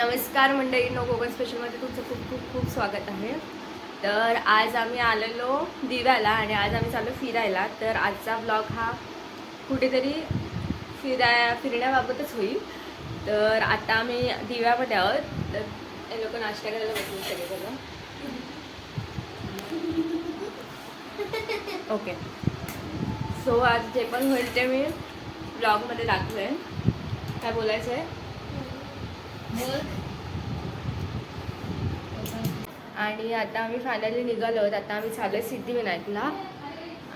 नमस्कार मंडळी नो कोकण स्पेशलमध्ये तुमचं खूप खूप खूप स्वागत आहे. तर आज आम्ही आलेलो दिव्याला आणि आज आम्ही चाललो फिरायला. तर आजचा ब्लॉग हा कुठेतरी फिराय फिरण्याबाबतच होईल. तर आता आम्ही दिव्यामध्ये आहोत. तर हे लोक नाश्ता करायला बसले सगळेजण. ओके सो आज जे पण होईल ते मी ब्लॉगमध्ये दाखवेन. आहे काय बोलायचं आहे आणि आता आम्ही फायनली निघालो आहोत. आता आम्ही चालू सिद्धिविनायकला.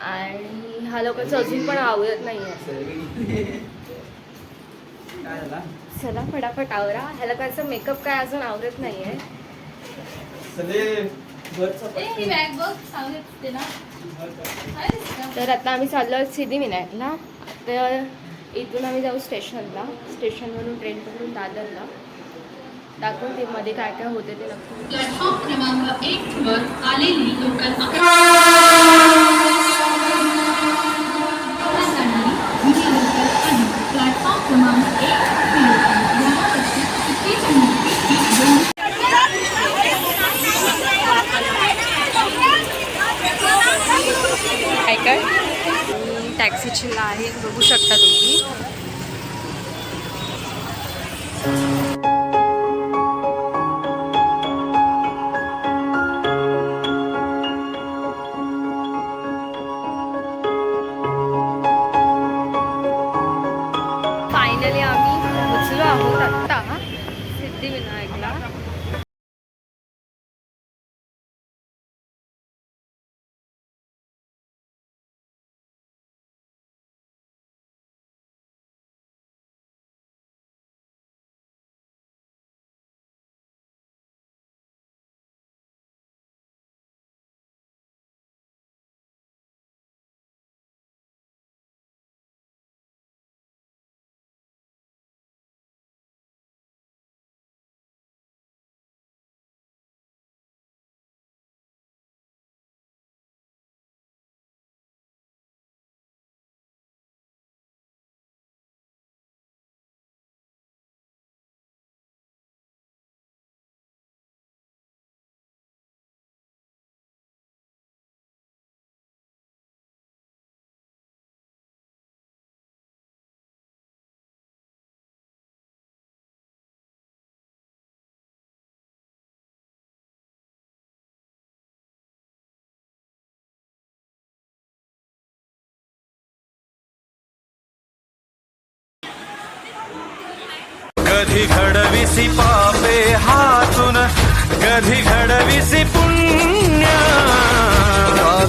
आणि हा लोकांचं अजून पण आवडत नाही आहे चला फटाफट आवरा. ह्या लोकांचं मेकअप काय अजून आवडत नाही आहे? तर आता आम्ही चाललो आहोत सिद्धिविनायकला. तर इथून आम्ही जाऊ स्टेशनला. स्टेशनवरून ट्रेन पकडून दादरला. दाखवून ते मध्ये काय काय होते ते नक्की प्लॅटफॉर्म क्रमांक एक वर आलेली लोकल प्लॅटफॉर्म क्रमांक एक काय काय टॅक्सीची आहे बघू शकता तुम्ही. पोचलो आहोत आत्ता कधी घडविसी पापे हातून कधी घडविसी पुण्य.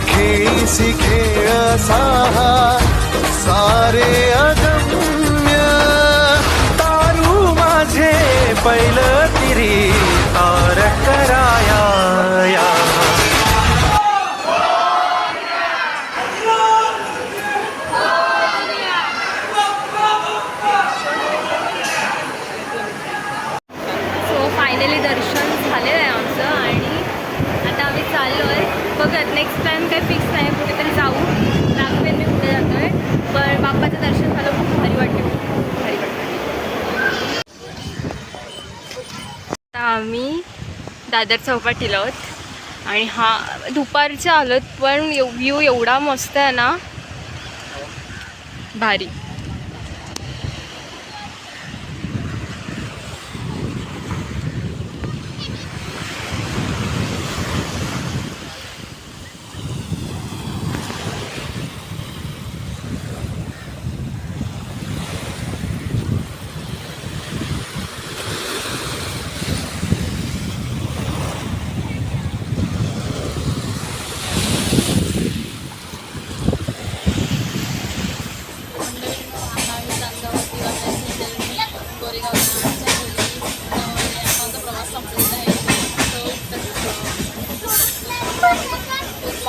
खेळीसी खेळ साहा सारे अगम्य. तारू माझे पैल तिरी तार. दादर चौपाटीला आहोत. आणि हा दुपारच्या आलोत पण व्ह्यू एवढा मस्त आहे ना. भारी.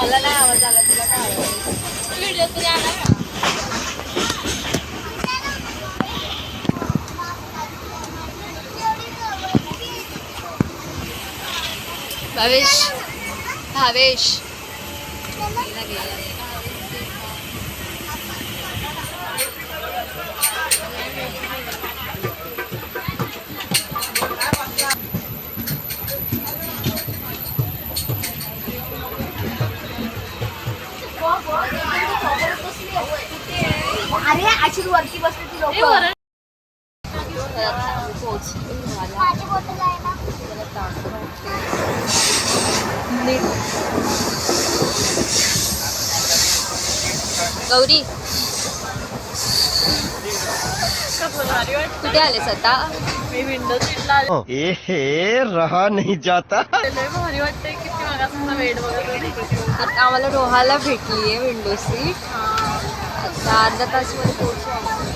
मला नाही आवाज आला तुला काय आवाज व्हिडिओ तरी आला का? भावेश. भावेश. अशीच वरती ती लोक. गौरी. कुठे आलेस आता मी विंडो सीटला ए रहा नहीं जाता. भारी वाटतंय किती मगापासून वेट बघत होते. आता आम्हाला रोहाला भेटली आहे विंडो सीट अर्धा तासमध्ये पोहोचू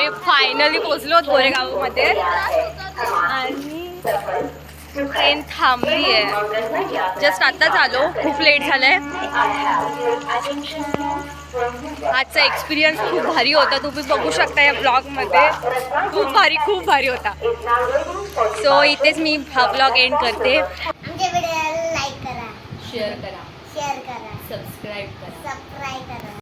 आम्ही फायनली पोचलो गोरेगावमध्ये. आणि ट्रेन थांबली आहे. जस्ट आत्ताच आलो खूप लेट झालंय. आजचा एक्सपिरियन्स खूप भारी होता. तुम्ही बघू शकता या ब्लॉगमध्ये खूप भारी खूप भारी होता. सो इथेच मी हा ब्लॉग एंड करते. शेअर करा. शेअर करा. सबस्क्राईब करा. सबस्क्राईब करा.